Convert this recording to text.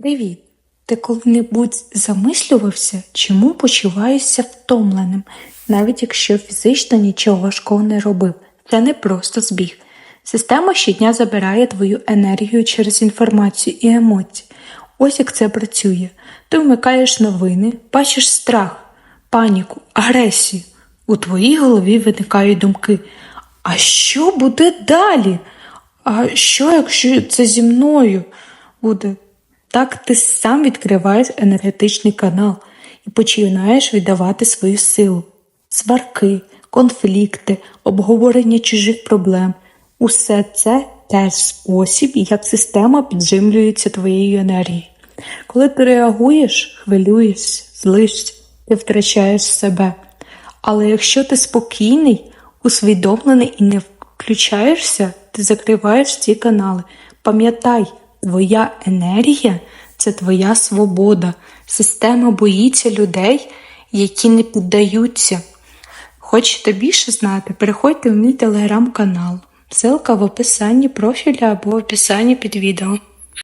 Привіт! Ти коли-небудь замислювався, чому почуваєшся втомленим, навіть якщо фізично нічого важкого не робив? Це не просто збіг. Система щодня забирає твою енергію через інформацію і емоції. Ось як це працює. Ти вмикаєш новини, бачиш страх, паніку, агресію. У твоїй голові виникають думки. А що буде далі? А що, якщо це зі мною буде? Так ти сам відкриваєш енергетичний канал і починаєш віддавати свою силу. Сварки, конфлікти, обговорення чужих проблем. Усе це теж спосіб, як система підживлюється твоєю енергією. Коли ти реагуєш, хвилюєшся, злишся, ти втрачаєш себе. Але якщо ти спокійний, усвідомлений і не включаєшся, ти закриваєш ці канали. Пам'ятай, твоя енергія це твоя свобода. Система боїться людей, які не піддаються. Хочете більше знати? Переходьте в мій телеграм-канал. Силка в описанні профіля або в описанні під відео.